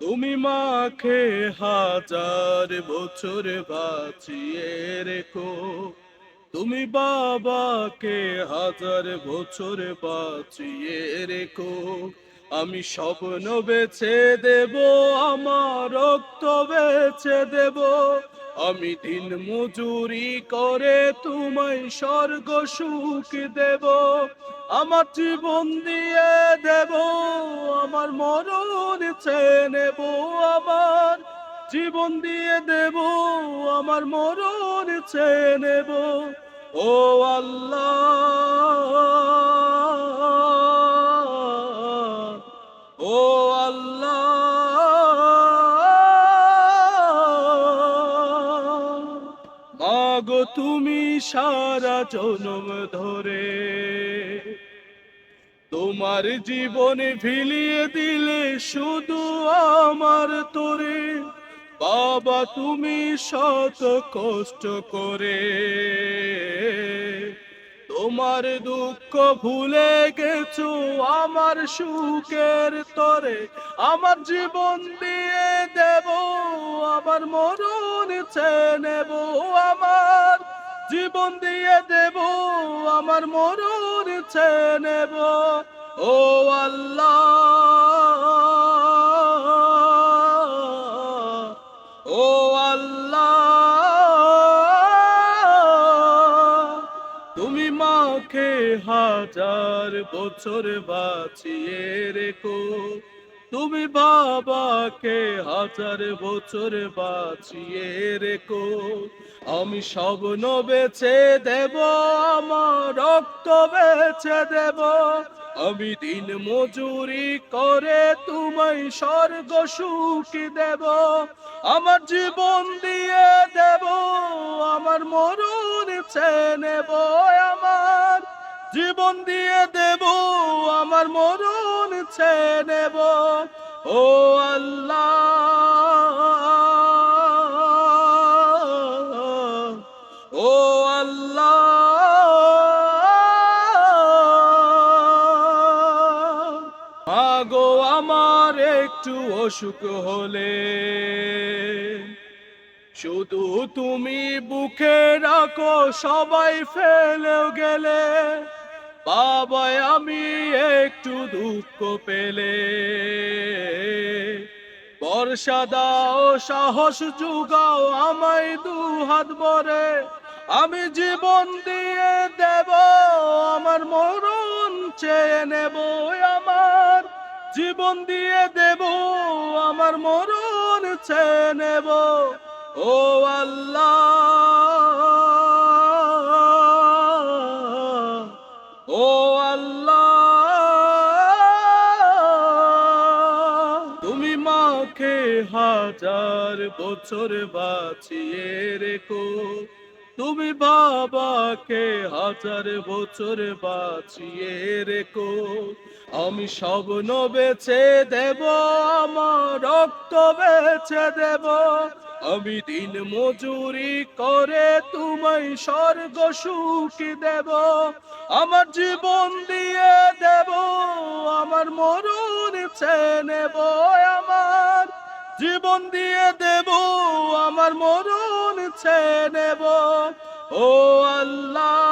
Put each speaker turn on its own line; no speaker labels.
তুমি মাখে হাজার বছর বাঁচিয়ে রেখো। তুমি বাবাকে হাজার বছর বাঁচিয়ে রেখো। আমি স্বপ্ন বেছে দেব, আমার রক্ত বেছে দেব। আমি দিন মজুরি করে তোমায় স্বর্গ সুখ দেব। আমার জীবন দিয়ে দেব, আমার মরণ নেব, আমার জীবন দিয়ে দেব, আমার মরণ নেব। ও আল্লাহ ও আল্লাহ, মাগো তুমি সারা জনম ধরে তোমার জীবনে ফিলিয়ে দিলে শুধু আমার তোরে। বাবা, তুমি শত কষ্ট করে। তোমার দুঃখ ভুলে গেছো আমার সুখের তরে। আমার জীবন দিয়ে দেব, আমার মরণ নেব। আমার জীবন দিয়ে দেব, আমার মরণ চেয়ে নেব। ও আল্লাহ ও আল্লাহ তুমি মাকে হাজার বছর বাঁচিয়ে রেখো। তুমি বাবাকে হাজার বছর বাঁচিয়ে রেখো। আমি স্বপ্ন বেছে দেব, আমার রক্ত বেছে দেব। আমি দিন মজুরি করে তোমায় স্বর্গ সুখ দেব। আমার জীবন দিয়ে দেব, আমার মরণ চেয়ে নেব। জীবন দিয়ে দেব, আমার মরণ চেয়ে নেব ও আল্লাহ ও আল্লাহ, আগো আমার একটু অসুখ হলে। শুধু তুমি বুকে রাখো, সবাই ফেলেও গেলে। বাবা আমি একটু দুঃখ পেলে। বর্ষা দাও, সাহস যুগাও, আমায় দু হাত ভরে। আমি জীবন দিয়ে দেব, আমার মরণ চেয়ে নেব, আমার জীবন দিয়ে দেব, আমার মরণ চেয়ে নেব। ও আল্লাহ! আল্লাহ। তুমি মাকে হাজার বছর বাঁচিয়ে রেখো। তুমি বাবাকে হাজার বছর বাঁচিয়ে রেখো। আমি স্বপ্ন বেছে দেব, আমার রক্ত বেছে দেব। আমি দিন মজুরি করে তোমায় স্বর্গ সুখ দেব, আমার জীবন দিয়ে দেব, আমার মরুন নেব আমার। জীবন দিয়ে দেব, আমার মরুন নেব। ও আল্লাহ